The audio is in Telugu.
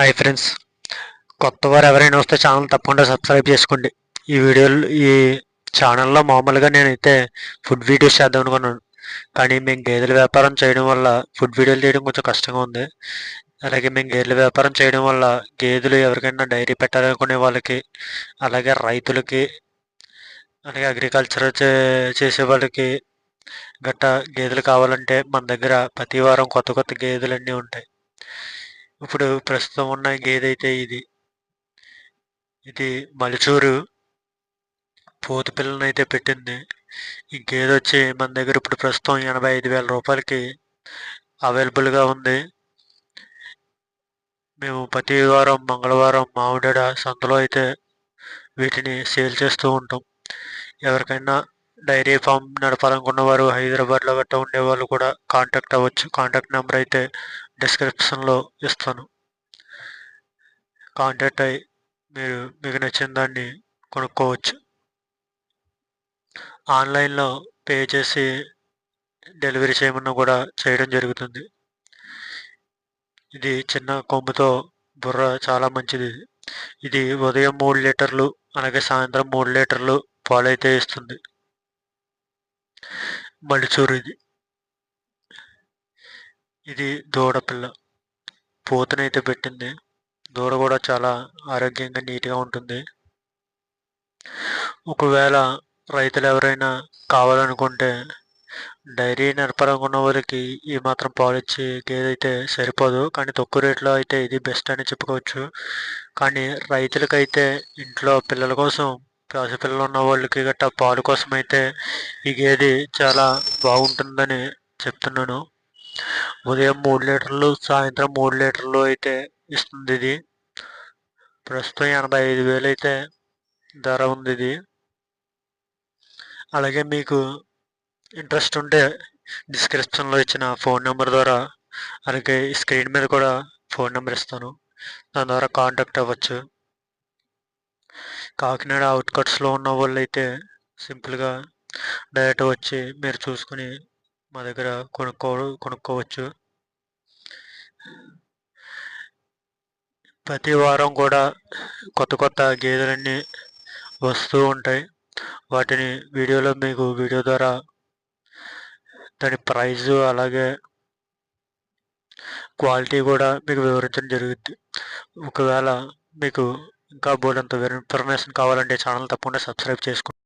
హాయ్ ఫ్రెండ్స్ కొత్త వారు ఎవరైనా వస్తే ఛానల్ తప్పకుండా సబ్స్క్రైబ్ చేసుకోండి. ఈ వీడియోలు ఈ ఛానల్లో మామూలుగా నేనైతే ఫుడ్ వీడియోస్ చేద్దాం అనుకున్నాను. కానీ మేము గేదెల వ్యాపారం చేయడం వల్ల ఫుడ్ వీడియోలు చేయడం కొంచెం కష్టంగా ఉంది. అలాగే మేము గేదెల వ్యాపారం చేయడం వల్ల గేదెలు ఎవరికైనా డైరీ పెట్టాలనుకునే వాళ్ళకి అలాగే రైతులకి అలాగే అగ్రికల్చర్ చే చేసే వాళ్ళకి గట్టా గేదెలు కావాలంటే మన దగ్గర ప్రతి వారం కొత్త కొత్త గేదెలన్నీ ఉంటాయి. ఇప్పుడు ప్రస్తుతం ఉన్న గేదె అయితే ఇది. ఇది మలిచూరు పోతు పిల్లని అయితే పెట్టింది. ఈ గేదె వచ్చి మన దగ్గర ఇప్పుడు ప్రస్తుతం ఎనభై ఐదు వేల రూపాయలకి అవైలబుల్గా ఉంది. మేము ప్రతి వారం మంగళవారం మామిడాడ సంతలో అయితే వీటిని సేల్ చేస్తూ ఉంటాం. ఎవరికైనా డైరీ ఫామ్ నడపాలనుకున్న వారు హైదరాబాద్లో గట్ట ఉండేవాళ్ళు కూడా కాంటాక్ట్ అవ్వచ్చు. కాంటాక్ట్ నెంబర్ అయితే డిస్క్రిప్షన్లో ఇస్తాను. కాంటాక్ట్ అయ్యి మీరు మీకు నచ్చిన దాన్ని కొనుక్కోవచ్చు. ఆన్లైన్లో పే చేసి డెలివరీ చేయమన్నా కూడా చేయడం జరుగుతుంది. ఇది చిన్న కొమ్ముతో బుర్ర చాలా మంచిది. ఇది ఉదయం మూడు లీటర్లు అలాగే సాయంత్రం మూడు లీటర్లు పాలైతే ఇస్తుంది. మడిచూరు ఇది. ఇది దూడపిల్ల పూతనైతే పెట్టింది. దూడ కూడా చాలా ఆరోగ్యంగా నీట్గా ఉంటుంది. ఒకవేళ రైతులు ఎవరైనా కావాలనుకుంటే డైరీ నడపాలనుకున్న వారికి ఈ మాత్రం పాలు ఇచ్చి గేదె అయితే సరిపోదు. కానీ తక్కువ రేట్లో అయితే ఇది బెస్ట్ అని చెప్పుకోవచ్చు. కానీ రైతులకైతే ఇంట్లో పిల్లల కోసం పసిపిల్లలు ఉన్న వాళ్ళకి గట్టా పాలు కోసం అయితే ఈ గేదె చాలా బాగుంటుందని చెప్తున్నాను. ఉదయం మూడు లీటర్లు సాయంత్రం మూడు లీటర్లు అయితే ఇస్తుంది ఇది. ప్రస్తుతం ఎనభై ఐదు వేలు అయితే ధర ఉంది ఇది. అలాగే మీకు ఇంట్రెస్ట్ ఉంటే డిస్క్రిప్షన్లో ఇచ్చిన ఫోన్ నెంబర్ ద్వారా అలాగే స్క్రీన్ మీద కూడా ఫోన్ నెంబర్ ఇస్తాను. దాని ద్వారా కాంటాక్ట్ అవ్వచ్చు. కాకినాడ అవుట్కట్స్లో ఉన్న వాళ్ళు అయితే సింపుల్గా డైరెక్ట్ వచ్చి మీరు చూసుకుని మా దగ్గర కొనుక్కో కొనుక్కోవచ్చు. ప్రతి వారం కూడా కొత్త కొత్త గేదెలన్నీ వస్తూ ఉంటాయి. వాటిని వీడియోలో మీకు వీడియో ద్వారా దాని ప్రైజు అలాగే క్వాలిటీ కూడా మీకు వివరించడం జరుగుద్ది. ఒకవేళ మీకు ఇంకా బోర్డంత ఇన్ఫర్మేషన్ కావాలంటే ఛానల్ తప్పకుండా సబ్స్క్రైబ్ చేసుకోండి